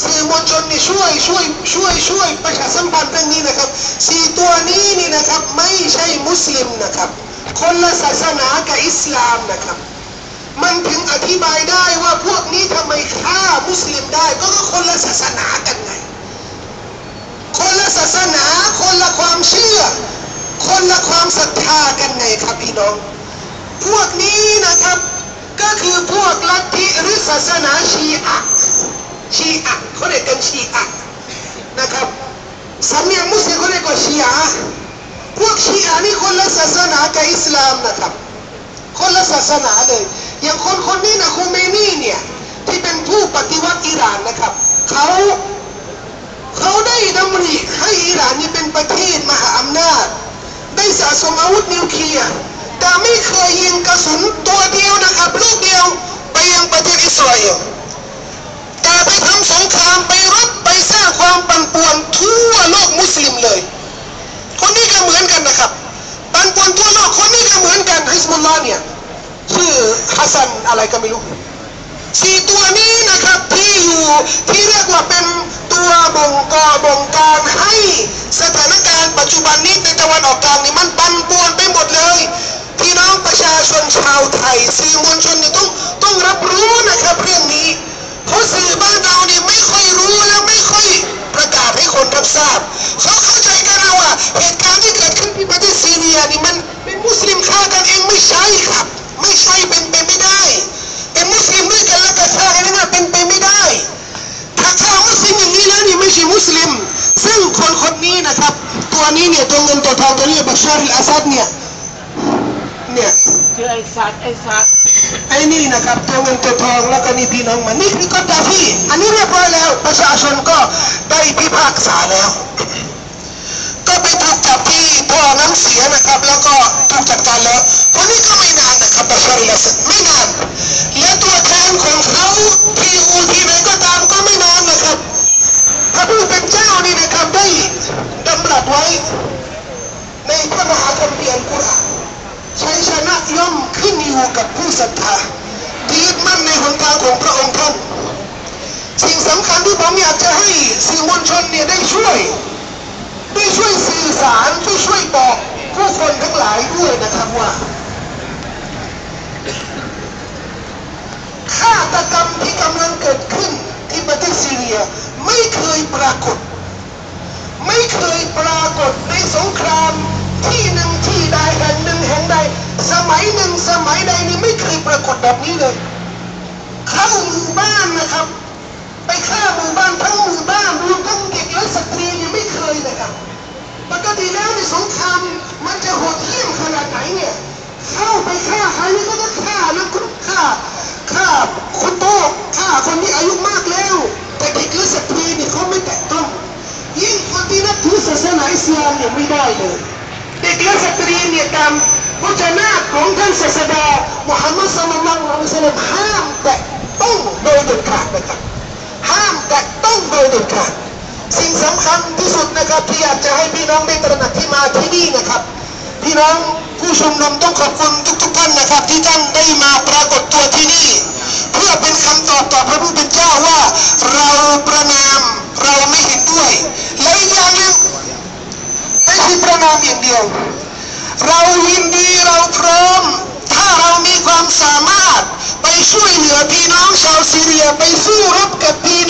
สื่อมวลชนนี่ช่วยช่วยช่วยช่วยประชาสัมพันธ์เรื่องนี้นะครับสี่ตัวนี้นี่นะครับไม่ใช่มุสลิมนะครับ คนละศาสนากับอิสลามนะครับ มันถึงอธิบายได้ว่าพวกนี้ทำไมฆ่ามุสลิมได้ก็ก็คนละศาสนากันไงคนละศาสนาคนละความเชื่อ คนละความศรัทธากันไงครับพี่น้อง พวกนี้นะครับก็คือพวกลัทธิหรือศาสนาชีอะห์ ชีอะเขาเรียกกันชีอะนะครับสำเนียงมุสลิมเขาเรียกว่าชีอะพวกชีอะนี่คนละศาสนากับอิสลามนะครับ คนละศาสนาเลย อย่างคนคนนี้นะคูเมนีเนี่ยที่เป็นผู้ปฏิวัติอิหร่านนะครับเขาเขาได้ดำริให้อิหร่านนี่เป็นประเทศมหาอำนาจ ได้สะสมอาวุธนิวเคลียร์แต่ไม่เคยยิงกระสุนตัวเดียวนะครับ ลูกเดียวไปยังประเทศอิสราเอลแต่ไปทำสงครามไปรบไปสร้าง ความปั่นป่วนทั่วโลกมุสลิมเลย คนนี้ก็เหมือนกันนะครับ ปั่นป่วนทั่วโลกคนนี้ก็เหมือนกันฮิสบุลลาห์เนี่ยชื่อฮัสซันอะไรก็ไม่รู้สี่ตัวนี้นะครับที่อยู่ที่เรียกว่าเป็นตัวบ่งกบ่งการให้สถานการณ์ปัจจุบันนี้ในตะวันออกกลางนี่มันปั่นป่วนไปหมดเลยพี่น้องประชาชนชาวไทยสื่อมวลชนนี่ต้องต้องรับรู้นะครับ สลิม ซึ่งคนคนนี้นะครับ ตัวนี้เนี่ยตัวเงินตัวทองตัวนี้บัชชาริลอาซัดเนี่ยเนี่ยชื่อไอ้สัตว์ไอ้สัตว์ไอ้นี่นะครับตัวเงินตัวทองแล้วก็นี่พี่น้องมันนี่คือกอดาฟีอันนี้เรียบร้อยแล้ว ประชาชนก็ได้พิพากษาแล้ว ก็ไปถูกจับที่ท่อน้ำเสียนะครับ แล้วก็ถูกจัดการแล้วคนนี้ก็ไม่นานนะครับบัชชาริลอาซัดไม่นาน และตัวแทนของเขาที่อูที่ไหนก็ตามก็ไม่นานนะครับ พระผู้เป็นเจ้านี่นะครับได้ดำรัสไว้ ในพระมหาคัมภีร์อัลกุรอานชัยชนะ ย่อมขึ้นอยู่กับผู้ศรัทธาที่ยึดมั่นในหนทางของพระองค์ท่านสิ่งสำคัญที่ผมอยากจะให้สื่อมวลชนเนี่ยได้ช่วยได้ช่วยสื่อสารช่วยช่วยบอกผู้คนทั้งหลายด้วยนะครับว่าฆาตกรรมที่กำลังเกิดขึ้นที่ประเทศซีเรียไม่เคยปรากฏ ยหนึ่งสมัยใดนี่ไม่เคยปรากฏแบบนี้เลย เข้าหมู่บ้านนะครับ ไปฆ่าหมู่บ้านทั้งหมู่บ้านรวมทั้งเด็กและสตรีนี่ไม่เคยเลยครับปกติแล้วในสงครามมันจะโหดเหี้ยมขนาดไหนเนี่ยเข้าไปฆ่าใครนี่ก็ต้องฆ่าแล้วก็ฆ่าฆ่าคนโตฆ่าคนที่อายุมากแล้ว แต่เด็กและสตรีนี่เขาไม่แตะต้องยิ่งคนที่นับถือศาสนาอิสลามเนี่ยไม่ได้เลย เด็กและสตรีเนี่ยตาม พจนานุของท่านศาสดามุฮัมมัดสัลลัลลอฮุอะลัยฮิวะสัลลัมห้ามแตะต้องโดยเด็ดขาดนะครับ ห้ามแตะต้องโดยเด็ดขาด สิ่งสำคัญที่สุดนะครับที่อยากจะให้พี่น้องได้ตระหนักที่มาที่นี่นะครับ พี่น้องผู้ชุมนุมต้องขอบคุณทุกๆท่านนะครับ ที่ท่านได้มาปรากฏตัวที่นี่ เพื่อเป็นคำตอบต่อพระผู้เป็นเจ้าว่าเราประนามเราไม่เห็นด้วย และอีกอย่างหนึ่งไม่ใช่ประนามอย่างเดียว เราพร้อม ถ้าเรามีความสามารถไปช่วยเหลือพี่น้องชาวซีเรียไปสู้รบกับพี่